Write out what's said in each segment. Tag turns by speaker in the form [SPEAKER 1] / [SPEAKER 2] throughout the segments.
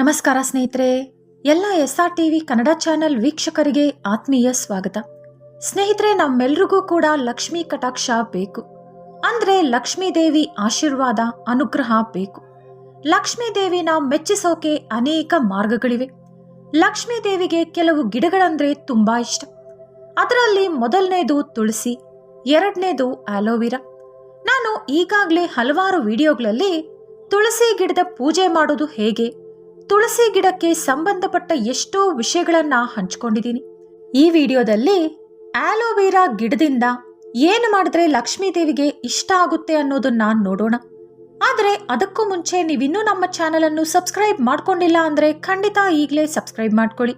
[SPEAKER 1] ನಮಸ್ಕಾರ ಸ್ನೇಹಿತರೆ, ಎಲ್ಲ S R T V Kannada channel ವೀಕ್ಷಕರಿಗೆ ಆತ್ಮೀಯ ಸ್ವಾಗತ. ಸ್ನೇಹಿತರೆ, ನಮ್ಮೆಲ್ರಿಗೂ ಕೂಡ ಲಕ್ಷ್ಮೀ ಕಟಾಕ್ಷ ಬೇಕು. ಅಂದ್ರೆ ಲಕ್ಷ್ಮೀ ದೇವಿ ಆಶೀರ್ವಾದ, ಅನುಗ್ರಹ ಬೇಕು. ಲಕ್ಷ್ಮೀ ದೇವಿನ ಮೆಚ್ಚಿಸೋಕೆ ಅನೇಕ ಮಾರ್ಗಗಳಿವೆ. ಲಕ್ಷ್ಮೀ ದೇವಿಗೆ ಕೆಲವು ಗಿಡಗಳಂದ್ರೆ ತುಂಬಾ ಇಷ್ಟ. ಅದರಲ್ಲಿ ಮೊದಲನೇದು ತುಳಸಿ, ಎರಡನೇದು ಆಲೋವಿರಾ. ನಾನು ಈಗಾಗಲೇ ಹಲವಾರು ವಿಡಿಯೋಗಳಲ್ಲಿ ತುಳಸಿ ಗಿಡದ ಪೂಜೆ ಮಾಡೋದು ಹೇಗೆ ತುಳಸಿ ಗಿಡಕ್ಕೆ ಸಂಬಂಧಪಟ್ಟ ಎಷ್ಟೋ ವಿಷಯಗಳನ್ನ ಹಂಚ್ಕೊಂಡಿದ್ದೀನಿ. ಈ ವಿಡಿಯೋದಲ್ಲಿ ಆಲೋವೆರಾ ಗಿಡದಿಂದ ಏನು ಮಾಡಿದ್ರೆ ಲಕ್ಷ್ಮೀ ದೇವಿಗೆ ಇಷ್ಟ ಆಗುತ್ತೆ ಅನ್ನೋದನ್ನ ನೋಡೋಣ. ಆದರೆ ಅದಕ್ಕೂ ಮುಂಚೆ ನೀವಿನ್ನೂ ನಮ್ಮ ಚಾನೆಲ್ ಅನ್ನು ಸಬ್ಸ್ಕ್ರೈಬ್ ಮಾಡ್ಕೊಂಡಿಲ್ಲ ಅಂದ್ರೆ ಖಂಡಿತ ಈಗಲೇ ಸಬ್ಸ್ಕ್ರೈಬ್ ಮಾಡ್ಕೊಳ್ಳಿ.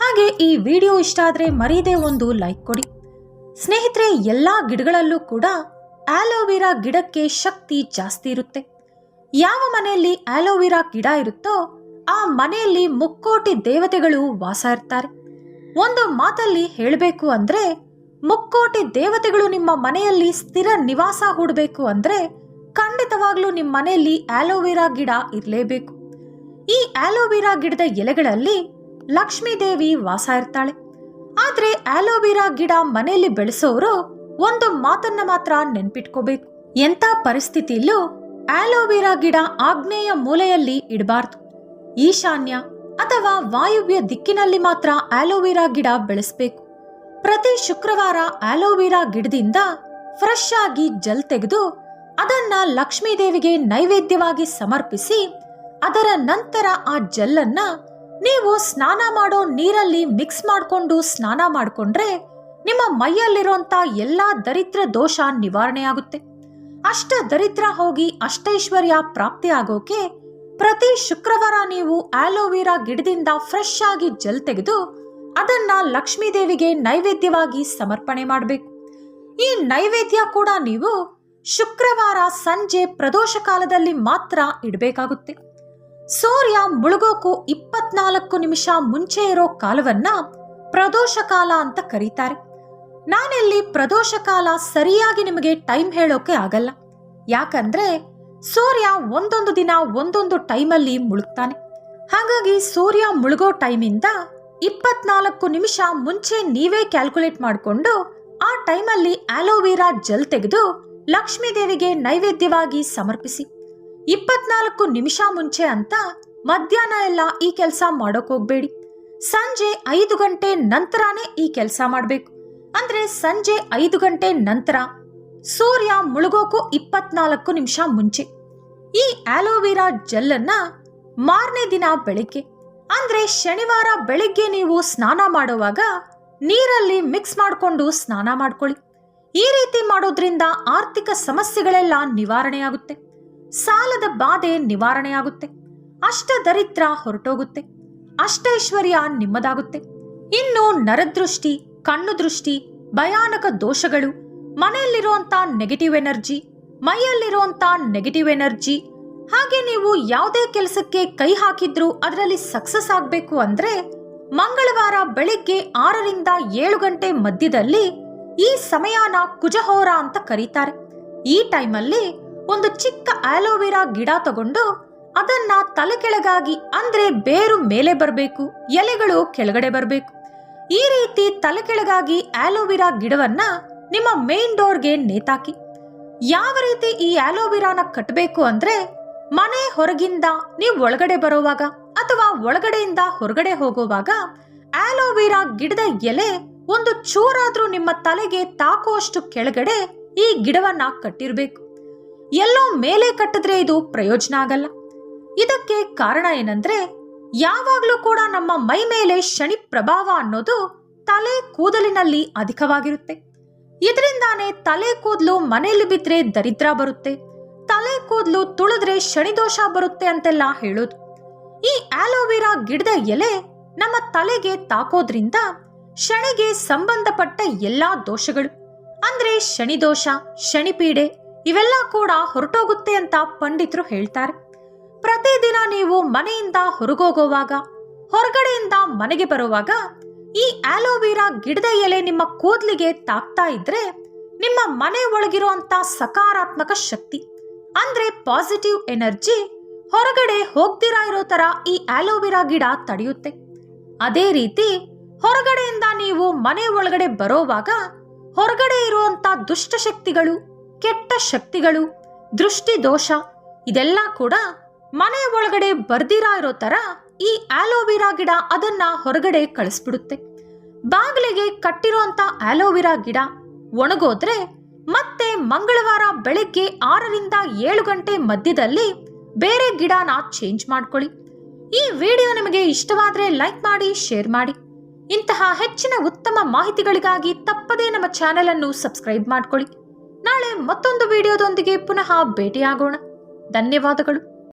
[SPEAKER 1] ಹಾಗೆ ಈ ವಿಡಿಯೋ ಇಷ್ಟ ಆದ್ರೆ ಮರೀದೆ ಒಂದು ಲೈಕ್ ಕೊಡಿ. ಸ್ನೇಹಿತರೆ, ಎಲ್ಲಾ ಗಿಡಗಳಲ್ಲೂ ಕೂಡ ಆಲೋವೆರಾ ಗಿಡಕ್ಕೆ ಶಕ್ತಿ ಜಾಸ್ತಿ ಇರುತ್ತೆ. ಯಾವ ಮನೆಯಲ್ಲಿ ಆಲೋವೆರಾ ಗಿಡ ಇರುತ್ತೋ ಆ ಮನೆಯಲ್ಲಿ ಮುಕ್ಕೋಟಿ ದೇವತೆಗಳು ವಾಸ ಇರ್ತಾರೆ. ಒಂದು ಮಾತಲ್ಲಿ ಹೇಳಬೇಕು ಅಂದ್ರೆ, ಮುಕ್ಕೋಟಿ ದೇವತೆಗಳು ನಿಮ್ಮ ಮನೆಯಲ್ಲಿ ಸ್ಥಿರ ನಿವಾಸ ಹೂಡಬೇಕು ಅಂದ್ರೆ, ಖಂಡಿತವಾಗ್ಲೂ ನಿಮ್ಮ ಮನೆಯಲ್ಲಿ ಆಲೋವೆರಾ ಗಿಡ ಇರಲೇಬೇಕು. ಈ ಆಲೋವೆರಾ ಗಿಡದ ಎಲೆಗಳಲ್ಲಿ ಲಕ್ಷ್ಮೀ ದೇವಿ ವಾಸ ಇರ್ತಾಳೆ. ಆದ್ರೆ ಆಲೋವೆರಾ ಗಿಡ ಮನೆಯಲ್ಲಿ ಬೆಳೆಸೋರು ಒಂದು ಮಾತನ್ನ ಮಾತ್ರ ನೆನ್ಪಿಟ್ಕೋಬೇಕು. ಎಂಥ ಪರಿಸ್ಥಿತಿಯಲ್ಲೂ ಆಲೋವೆರಾ ಗಿಡ ಆಗ್ನೇಯ ಮೂಲೆಯಲ್ಲಿ ಇಡಬಾರ್ದು. ಈಶಾನ್ಯ ಅಥವಾ ವಾಯುವ್ಯ ದಿಕ್ಕಿನಲ್ಲಿ ಮಾತ್ರ ಆಲೋವೆರಾ ಗಿಡ ಬೆಳೆಸಬೇಕು. ಪ್ರತಿ ಶುಕ್ರವಾರ ಆಲೋವೆರಾ ಗಿಡದಿಂದ ಫ್ರೆಶ್ ಆಗಿ ಜಲ್ ತೆಗೆದು ಅದನ್ನ ಲಕ್ಷ್ಮೀದೇವಿಗೆ ನೈವೇದ್ಯವಾಗಿ ಸಮರ್ಪಿಸಿ, ಅದರ ನಂತರ ಆ ಜಲ್ಲನ್ನ ನೀವು ಸ್ನಾನ ಮಾಡೋ ನೀರಲ್ಲಿ ಮಿಕ್ಸ್ ಮಾಡಿಕೊಂಡು ಸ್ನಾನ ಮಾಡಿಕೊಂಡ್ರೆ ನಿಮ್ಮ ಮೈಯಲ್ಲಿರುವಂತ ಎಲ್ಲಾ ದರಿದ್ರ ದೋಷ ನಿವಾರಣೆಯಾಗುತ್ತೆ. ಅಷ್ಟ ದರಿದ್ರ ಹೋಗಿ ಅಷ್ಟೈಶ್ವರ್ಯ ಪ್ರಾಪ್ತಿ ಆಗೋಕೆ ಪ್ರತಿ ಶುಕ್ರವಾರ ನೀವು ಆಲೋವೆರಾ ಗಿಡದಿಂದ ಫ್ರೆಶ್ ಆಗಿ ಜಲ್ ತೆಗೆದು ಅದನ್ನ ಲಕ್ಷ್ಮೀ ದೇವಿಗೆ ನೈವೇದ್ಯವಾಗಿ ಸಮರ್ಪಣೆ ಮಾಡಬೇಕು. ಈ ನೈವೇದ್ಯ ಕೂಡ ನೀವು ಶುಕ್ರವಾರ ಸಂಜೆ ಪ್ರದೋಷ ಕಾಲದಲ್ಲಿ ಮಾತ್ರ ಇಡಬೇಕಾಗುತ್ತೆ. ಸೂರ್ಯ ಮುಳುಗೋಕು ಇಪ್ಪತ್ನಾಲ್ಕು ನಿಮಿಷ ಮುಂಚೆ ಇರೋ ಕಾಲವನ್ನ ಪ್ರದೋಷ ಕಾಲ ಅಂತ ಕರೀತಾರೆ. ನಾನಿಲ್ಲಿ ಪ್ರದೋಷ ಕಾಲ ಸರಿಯಾಗಿ ನಿಮಗೆ ಟೈಮ್ ಹೇಳೋಕೆ ಆಗಲ್ಲ. ಯಾಕಂದ್ರೆ ಸೂರ್ಯ ಒಂದೊಂದು ದಿನ ಒಂದೊಂದು ಟೈಮಲ್ಲಿ ಮುಳುಗ್ತಾನೆ. ಹಾಗಾಗಿ ಸೂರ್ಯ ಮುಳುಗೋ ಟೈಮಿಂದ ಇಪ್ಪತ್ನಾಲ್ಕು ನಿಮಿಷ ಮುಂಚೆ ನೀವೇ ಕ್ಯಾಲ್ಕುಲೇಟ್ ಮಾಡಿಕೊಂಡು ಆ ಟೈಮಲ್ಲಿ ಆಲೋವೆರಾ ಜಲ್ ತೆಗೆದು ಲಕ್ಷ್ಮೀ ದೇವಿಗೆ ನೈವೇದ್ಯವಾಗಿ ಸಮರ್ಪಿಸಿ. ಇಪ್ಪತ್ನಾಲ್ಕು ನಿಮಿಷ ಮುಂಚೆ ಅಂತ ಮಧ್ಯಾಹ್ನ ಎಲ್ಲ ಈ ಕೆಲಸ ಮಾಡೋಕ್ ಹೋಗ್ಬೇಡಿ. ಸಂಜೆ ಐದು ಗಂಟೆ ನಂತರನೇ ಈ ಕೆಲಸ ಮಾಡಬೇಕು. ಅಂದ್ರೆ ಸಂಜೆ ಐದು ಗಂಟೆ ನಂತರ ಸೂರ್ಯ ಮುಳುಗೋಕು ಇಪ್ಪತ್ನಾಲ್ಕು ನಿಮಿಷ ಮುಂಚೆ. ಈ ಆಲೋವೆರಾ ಜೆಲ್ಲನ್ನ ಮಾರನೇ ದಿನ ಬೆಳಿಗ್ಗೆ, ಅಂದ್ರೆ ಶನಿವಾರ ಬೆಳಿಗ್ಗೆ ನೀವು ಸ್ನಾನ ಮಾಡುವಾಗ ನೀರಲ್ಲಿ ಮಿಕ್ಸ್ ಮಾಡಿಕೊಂಡು ಸ್ನಾನ ಮಾಡ್ಕೊಳ್ಳಿ. ಈ ರೀತಿ ಮಾಡೋದ್ರಿಂದ ಆರ್ಥಿಕ ಸಮಸ್ಯೆಗಳೆಲ್ಲ ನಿವಾರಣೆಯಾಗುತ್ತೆ. ಸಾಲದ ಬಾಧೆ ನಿವಾರಣೆಯಾಗುತ್ತೆ. ಅಷ್ಟ ದರಿದ್ರ ಹೊರಟೋಗುತ್ತೆ. ಅಷ್ಟೈಶ್ವರ್ಯ ನಿಮ್ಮದಾಗುತ್ತೆ. ಇನ್ನು ನರದೃಷ್ಟಿ, ಕಣ್ಣು ದೃಷ್ಟಿ, ಭಯಾನಕ ದೋಷಗಳು ಮನೆಯಲ್ಲಿರುವಂತ ನೆಗೆಟಿವ್ ಎನರ್ಜಿ ಮೈಯಲ್ಲಿರುವಂತ ನೆಗೆಟಿವ್ ಎನರ್ಜಿ ಹಾಗೆ ನೀವು ಯಾವುದೇ ಕೆಲಸಕ್ಕೆ ಕೈ ಹಾಕಿದ್ರೂ ಅದರಲ್ಲಿ ಸಕ್ಸಸ್ ಆಗಬೇಕು ಅಂದ್ರೆ ಮಂಗಳವಾರ ಬೆಳಿಗ್ಗೆ ಆರರಿಂದ ಏಳು ಗಂಟೆ ಮಧ್ಯದಲ್ಲಿ ಈ ಸಮಯನ ಕುಜಹೋರ ಅಂತ ಕರೀತಾರೆ. ಈ ಟೈಮಲ್ಲಿ ಒಂದು ಚಿಕ್ಕ ಆಲೋವೆರಾ ಗಿಡ ತಗೊಂಡು ಅದನ್ನ ತಲೆ ಕೆಳಗಾಗಿ ಅಂದ್ರೆ ಬೇರು ಮೇಲೆ ಬರಬೇಕು, ಎಲೆಗಳು ಕೆಳಗಡೆ ಬರಬೇಕು. ಈ ರೀತಿ ತಲೆ ಕೆಳಗಾಗಿ ಆಲೋವೆರಾ ಗಿಡವನ್ನ ನಿಮ್ಮ ಮೇನ್ ಡೋರ್ಗೆ ನೇತಾಕಿ, ಯಾವ ರೀತಿ ಈ ಆಲೋವೆರಾನ ಕಟ್ಟಬೇಕು ಅಂದ್ರೆ ಮನೆ ಹೊರಗಿಂದ ನೀವು ಒಳಗಡೆ ಬರೋವಾಗ ಅಥವಾ ಒಳಗಡೆಯಿಂದ ಹೊರಗಡೆ ಹೋಗುವಾಗ ಆಲೋವೆರಾ ಗಿಡದ ಎಲೆ ಒಂದು ಚೂರಾದ್ರೂ ನಿಮ್ಮ ತಲೆಗೆ ತಾಕುವಷ್ಟು ಕೆಳಗಡೆ ಈ ಗಿಡವನ್ನ ಕಟ್ಟಿರ್ಬೇಕು. ಎಲ್ಲೋ ಮೇಲೆ ಕಟ್ಟಿದ್ರೆ ಇದು ಪ್ರಯೋಜನ ಆಗಲ್ಲ. ಇದಕ್ಕೆ ಕಾರಣ ಏನಂದ್ರೆ ಯಾವಾಗ್ಲೂ ಕೂಡ ನಮ್ಮ ಮೈ ಮೇಲೆ ಶನಿ ಪ್ರಭಾವ ಅನ್ನೋದು ತಲೆ ಕೂದಲಿನಲ್ಲಿ ಅಧಿಕವಾಗಿರುತ್ತೆ. ಇದರಿಂದಾನೇ ತಲೆ ಕೂದಲು ಮನೆಯಲ್ಲಿ ಬಿದ್ರೆ ದರಿದ್ರ ಬರುತ್ತೆ. ತಲೆ ಕೂದಲು ತುಳಿದ್ರೆ ಶನಿದೋಷ ಬರುತ್ತೆ ಅಂತೆಲ್ಲ ಹೇಳೋದು. ಈ ಆಲೋವೆರಾ ಗಿಡದ ಎಲೆ ನಮ್ಮ ತಲೆಗೆ ತಾಕೋದ್ರಿಂದ ಶನಿಗೆ ಸಂಬಂಧಪಟ್ಟ ಎಲ್ಲಾ ದೋಷಗಳು. ಅಂದ್ರೆ ಶನಿದೋಷ, ಶನಿಪೀಡೆ ಇವೆಲ್ಲ ಕೂಡ ಹೊರಟೋಗುತ್ತೆ ಅಂತ ಪಂಡಿತರು ಹೇಳ್ತಾರೆ. ಪ್ರತಿದಿನ ನೀವು ಮನೆಯಿಂದ ಹೊರಗೋಗುವಾಗ, ಹೊರಗಡೆಯಿಂದ ಮನೆಗೆ ಬರುವಾಗ ಈ ಆಲೋವೆರಾ ಗಿಡದ ಎಲೆ ನಿಮ್ಮ ಕೂದಲಿಗೆ ತಾಕ್ತಾ ಇದ್ರೆ ನಿಮ್ಮ ಮನೆ ಒಳಗಿರುವಂತ ಸಕಾರಾತ್ಮಕ ಶಕ್ತಿ. ಅಂದ್ರೆ ಪಾಸಿಟಿವ್ ಎನರ್ಜಿ ಹೊರಗಡೆ ಹೋಗ್ದಿರಾ ಇರೋ ತರ ಈ ಆಲೋವೆರಾ ಗಿಡ ತಡೆಯುತ್ತೆ. ಅದೇ ರೀತಿ ಹೊರಗಡೆಯಿಂದ ನೀವು ಮನೆ ಒಳಗಡೆ ಬರೋವಾಗ ಹೊರಗಡೆ ಇರುವಂತ ದುಷ್ಟಶಕ್ತಿಗಳು ಕೆಟ್ಟ ಶಕ್ತಿಗಳು, ದೃಷ್ಟಿ ದೋಷ ಇದೆಲ್ಲ ಕೂಡ ಮನೆ ಒಳಗಡೆ ಬರ್ದಿರಾ ಇರೋ ತರ ಈ ಆಲೋವೆರಾ ಗಿಡ ಅದನ್ನ ಹೊರಗಡೆ ಕಳಿಸ್ಬಿಡುತ್ತೆ. ಬಾಗಿಲಿಗೆ ಕಟ್ಟಿರುವಂತ ಆಲೋವೆರಾ ಗಿಡ ಒಣಗೋದ್ರೆ ಮತ್ತೆ ಮಂಗಳವಾರ ಬೆಳಿಗ್ಗೆ ಆರರಿಂದ ಏಳು ಗಂಟೆ ಮಧ್ಯದಲ್ಲಿ ಬೇರೆ ಗಿಡನ ಚೇಂಜ್ ಮಾಡ್ಕೊಳ್ಳಿ. ಈ ವಿಡಿಯೋ ನಿಮಗೆ ಇಷ್ಟವಾದ್ರೆ ಲೈಕ್ ಮಾಡಿ ಶೇರ್ ಮಾಡಿ. ಇಂತಹ ಹೆಚ್ಚಿನ ಉತ್ತಮ ಮಾಹಿತಿಗಳಿಗಾಗಿ ತಪ್ಪದೇ ನಮ್ಮ ಚಾನೆಲ್ ಅನ್ನು ಸಬ್ಸ್ಕ್ರೈಬ್ ಮಾಡ್ಕೊಳ್ಳಿ. ನಾಳೆ ಮತ್ತೊಂದು ವಿಡಿಯೋದೊಂದಿಗೆ ಪುನಃ ಭೇಟಿಯಾಗೋಣ. ಧನ್ಯವಾದಗಳು.